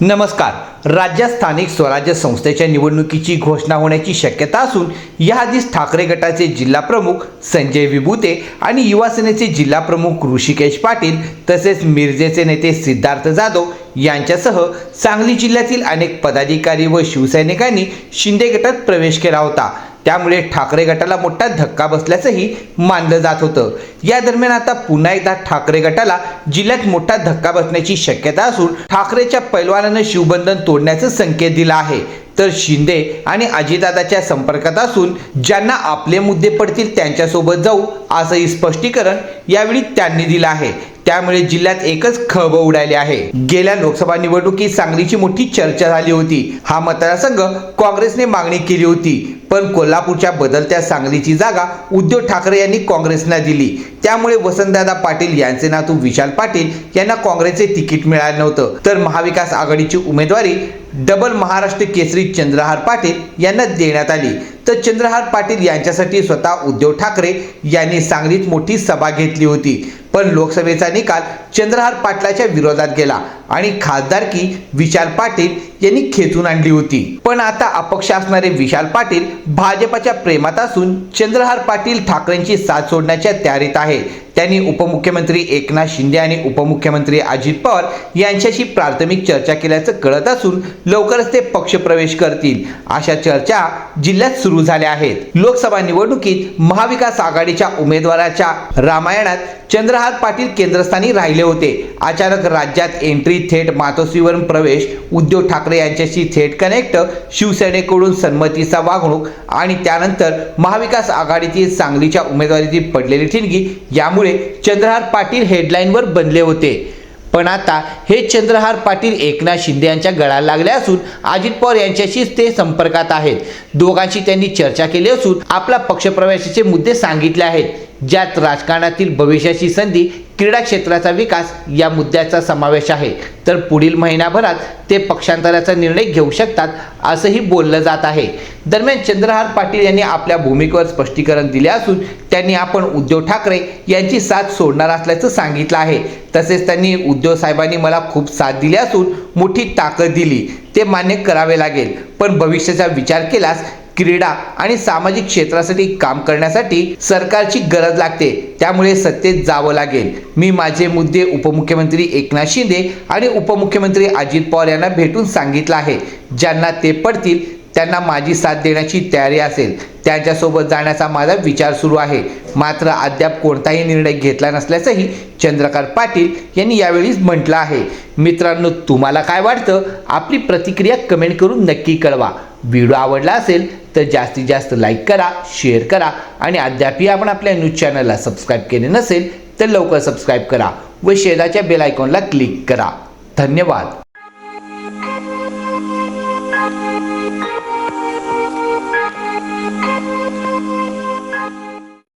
नमस्कार. राज्यात स्थानिक स्वराज्य संस्थेच्या निवडणुकीची घोषणा होण्याची शक्यता असून याआधीच ठाकरे गटाचे जिल्हा प्रमुख संजय विभूते आणि युवासेनेचे जिल्हाप्रमुख जिल्हा प्रमुख ऋषिकेश पाटील तसेच मिरजेचे नेते सिद्धार्थ जाधव यांच्यासह सांगली जिल्ह्यातील अनेक पदाधिकारी व शिवसैनिकांनी शिंदे गटात प्रवेश केला होता. त्यामुळे ठाकरे गटाला मोठा धक्का बसल्याचंही मानलं जात होतं. या दरम्यान आता पुन्हा एकदा ठाकरे गटाला जिल्ह्यात मोठा धक्का बसण्याची शक्यता असून ठाकरेच्या पैलवानानं शिवबंधन तोडण्याचं संकेत दिला आहे. तर शिंदे आणि अजितदादाच्या संपर्कात असून ज्यांना आपले मुद्दे पडतील त्यांच्यासोबत जाऊ असंही स्पष्टीकरण यावेळी त्यांनी दिलं आहे. त्यामुळे जिल्ह्यात एकच खळबळ उडाली आहे. गेल्या लोकसभा निवडणुकीत सांगलीची मोठी चर्चा झाली होती. हा मतदारसंघ काँग्रेसने मागणी केली होती. पण कोल्हापूरच्या बदलत्या सांगलीची जागा उद्धव ठाकरे यांनी काँग्रेसला दिली. त्यामुळे वसंतदादा पाटील यांचे नातू विशाल पाटील यांना काँग्रेसचे तिकीट मिळालं नव्हतं. तर महाविकास आघाडीची उमेदवारी डबल महाराष्ट्र केसरी चंद्रहार पाटील यांना देण्यात आली. तर चंद्रहार पाटील यांच्यासाठी स्वतः उद्धव ठाकरे यांनी सांगलीत मोठी सभा घेतली होती. पण लोकसभेचा निकाल चंद्रहार पाटलाच्या विरोधात गेला आणि खासदारकी विशाल पाटील यांनी खेचून आणली होती. पण आता अपक्ष असणारे विशाल पाटील भाजपच्या प्रेमात असून चंद्रहार पाटील ठाकरेंची साथ सोडण्याच्या तयारीत आहे. त्यांनी उपमुख्यमंत्री एकनाथ शिंदे आणि उपमुख्यमंत्री अजित पवार यांच्याशी प्राथमिक चर्चा केल्याचं कळत असून लवकरच ते पक्षप्रवेश करतील. अशा चर्चा जिल्ह्यात सुरू झाल्या आहेत. लोकसभा निवडणुकीत महाविकास आघाडीच्या उमेदवाराच्या रामायणात चंद्रहार पाटील केंद्रस्थानी राहिले होते. अचानक राज्यात एंट्री थेट मातोश्रीवरून प्रवेश उद्धव ठाकरे यांच्याशी थेट कनेक्ट शिवसेनेकडून संमतीचा वागणूक आणि त्यानंतर महाविकास आघाडीतील सांगलीच्या उमेदवारीची पडलेली ठिणगी यामुळे चंद्रहार पाटील हेडलाईनवर बनले होते. पण आता हे चंद्रहार पाटील एकनाथ शिंदे यांच्या गळाला लागले असून अजित पवार यांच्याशीच ते संपर्कात आहेत. दोघांशी त्यांनी चर्चा केली असून आपला पक्षप्रवेशाचे मुद्दे सांगितले आहेत. ज्यात राजकारणातील भविष्याची संधी क्रीडा क्षेत्राचा विकास या मुद्द्याचा समावेश आहे. तर पुढील महिन्याभरात ते पक्षांतराचा निर्णय घेऊ शकतात असंही बोललं जात आहे. दरम्यान चंद्रहार पाटील यांनी आपल्या भूमिकेवर स्पष्टीकरण दिले असून त्यांनी आपण उद्धव ठाकरे यांची साथ सोडणार असल्याचं सांगितलं आहे. तसेच त्यांनी उद्धव साहेबांनी मला खूप साथ दिली असून मोठी ताकद दिली. ते मान्य करावे लागेल. पण भविष्याचा विचार केल्यास क्रीडा आणि सामाजिक क्षेत्रासाठी काम करण्यासाठी सरकारची गरज लागते. त्यामुळे सत्तेत जावं लागेल. मी माझे मुद्दे उपमुख्यमंत्री एकनाथ शिंदे आणि उपमुख्यमंत्री अजित पवार यांना भेटून सांगितलं आहे. ज्यांना ते पडतील त्यांना माझी साथ देण्याची तयारी असेल त्यांच्यासोबत जाण्याचा माझा विचार सुरू आहे. मात्र अद्याप कोणताही निर्णय घेतला नसल्याचंही चंद्रकांत पाटील यांनी यावेळी म्हटलं आहे. मित्रांनो तुम्हाला काय वाटतं? आपली प्रतिक्रिया कमेंट करून नक्की कळवा. व्हिडिओ आवडला असेल तर जास्तीत जास्त लाईक करा शेअर करा आणि अद्यापही आपण आपल्या न्यूज चॅनलला सबस्क्राईब केले नसेल तर लवकर सबस्क्राईब करा व शेजारच्या बेल आयकॉनला क्लिक करा. धन्यवाद.